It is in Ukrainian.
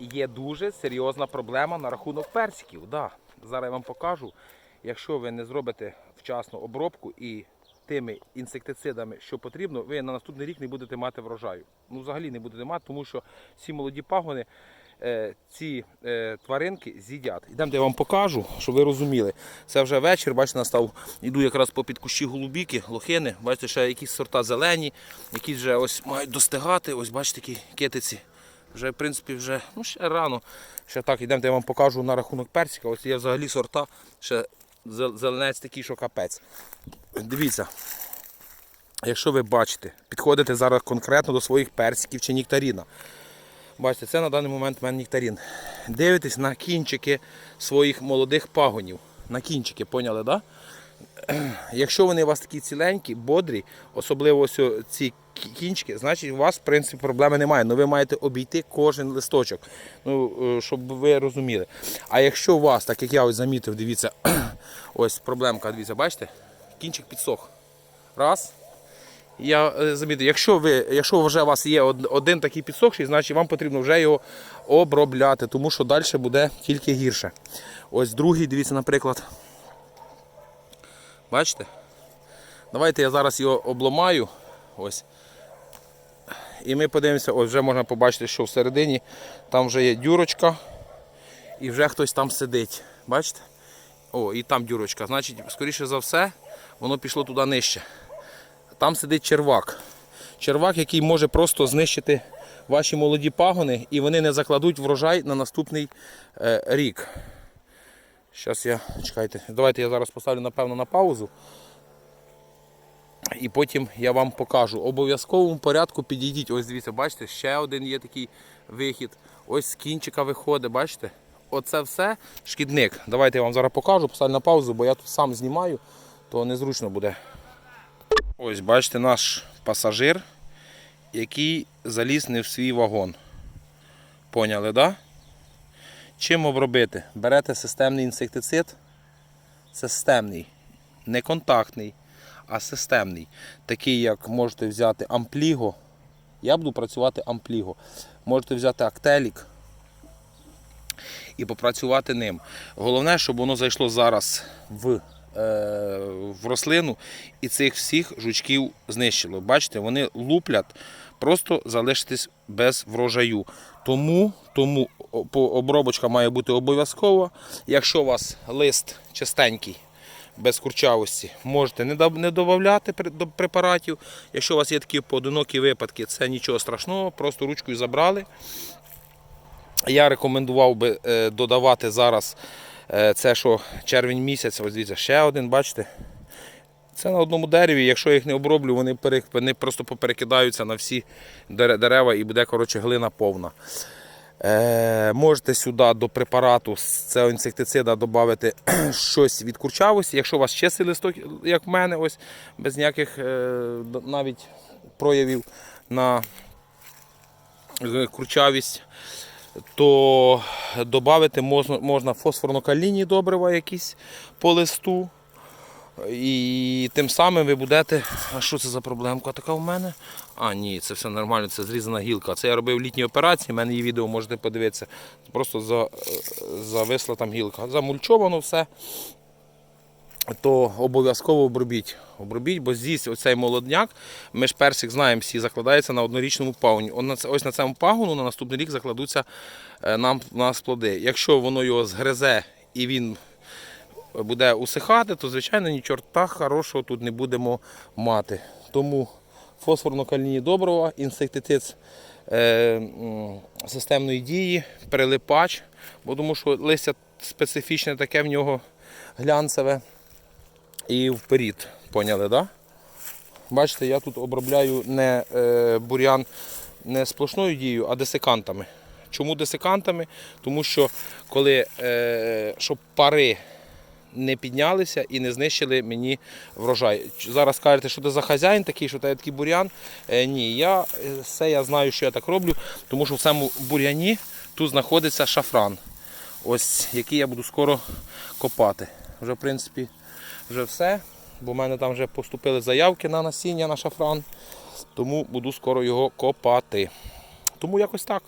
є дуже серйозна проблема на рахунок персиків. Да. Зараз я вам покажу. Якщо ви не зробите вчасну обробку і тими інсектицидами, що потрібно, ви на наступний рік не будете мати врожаю. Ну, взагалі не будете мати, тому що ці молоді пагони е, ці е, тваринки з'їдять. Ідемте, я вам покажу, щоб ви розуміли. Це вже вечір, бачите, настав, іду якраз по під кущі голубіки, лохини. Бачите, ще якісь сорта зелені, які вже ось мають достигати. Ось бачите, такі китиці. Вже, в принципі, вже ну, ще рано. Ще так, ідемте, я вам покажу на рахунок персика. Ось є взагалі сорта, ще зеленець такий, що капець. Дивіться, якщо ви бачите, підходите зараз конкретно до своїх персиків чи нектаріна. Бачите, це на даний момент в мене нектарін. Дивитесь на кінчики своїх молодих пагонів. На кінчики, поняли, так? Да? Якщо вони у вас такі ціленькі, бодрі, особливо ось ці кінчики, значить у вас в принципі проблеми немає. Ну ви маєте обійти кожен листочок, ну, е, щоб ви розуміли. А якщо у вас, так як я ось замітив, дивіться, ось проблемка, дивіться, бачите? Кінчик підсох. Раз. Я е, замітив, якщо ви, якщо вже у вас є один такий підсохший, значить вам потрібно вже його обробляти, тому що далі буде тільки гірше. Ось другий, дивіться, наприклад. Бачите? Давайте я зараз його обломаю. Ось. І ми подивимося, ось вже можна побачити, що всередині там вже є дюрочка. І вже хтось там сидить. Бачите? О, і там дюрочка. Значить, скоріше за все, воно пішло туди нижче. Там сидить червак. Червак, який може просто знищити ваші молоді пагони, і вони не закладуть врожай на наступний е, рік. Зараз я, чекайте, давайте я зараз поставлю напевно на паузу. І потім я вам покажу. Обов'язковому порядку підійдіть. Ось дивіться, бачите, ще один є такий вихід. Ось з кінчика виходить, бачите? Оце все шкідник. Давайте я вам зараз покажу, поставлю на паузу, бо я тут сам знімаю, то незручно буде. Ось бачите наш пасажир, який заліз не в свій вагон. Поняли, так? Да? Чим обробити? Берете системний інсектицид, системний, не контактний, а системний. Такий, як можете взяти ампліго. Я буду працювати ампліго. Можете взяти актелік і попрацювати ним. Головне, щоб воно зайшло зараз в, е, в рослину і цих всіх жучків знищило. Бачите, вони луплять, просто залишитись без врожаю. Тому, тому обробочка має бути обов'язкова. Якщо у вас лист чистенький, без курчавості, можете не додати до препаратів. Якщо у вас є такі поодинокі випадки, це нічого страшного, просто ручкою забрали. Я рекомендував би е, додавати зараз е, це, що червень місяць, ось дивіться, ще один, бачите. Це на одному дереві, якщо я їх не оброблю, вони, пере- вони просто поперекидаються на всі дерева і буде коротше, глина повна. Е, можете сюди до препарату з цього інсектицида додати щось від курчавості. Якщо у вас чистий листок, як в мене, ось, без ніяких е, навіть проявів на е, курчавість, то додати можна, можна фосфорно-калійні добрива якісь по листу. І тим самим ви будете. А що це за проблемка така в мене? А, ні, це все нормально, це зрізана гілка. Це я робив літні операції, в мене є відео, можете подивитися. Просто за, зависла там гілка. Замульчовано все. То обов'язково обробіть. Обробіть, бо здесь оцей молодняк, ми ж персик знаємо, всі закладається на однорічному пагоні. Ось на цьому пагону на наступний рік закладуться е, нам нас плоди. Якщо воно його згризе і він буде усихати, то звичайно ні чорта хорошого тут не будемо мати. Тому фосфорно-калійні добрива, інсектицид е, системної дії, прилипач, бо тому що листя специфічне таке в нього глянцеве. І вперед. Поняли? Да? Бачите, я тут обробляю не е, бур'ян не сплошною дією, а десикантами. Чому десикантами? Тому що коли е, щоб пари не піднялися і не знищили мені врожай. Зараз кажете, що ти за хазяїн такий, що ти такий бур'ян. Е, ні, я е, все я знаю, що я так роблю, тому що в цьому бур'яні тут знаходиться шафран, ось який я буду скоро копати. Вже в принципі вже все, бо в мене там вже поступили заявки на насіння на шафран, тому буду скоро його копати. Тому якось так.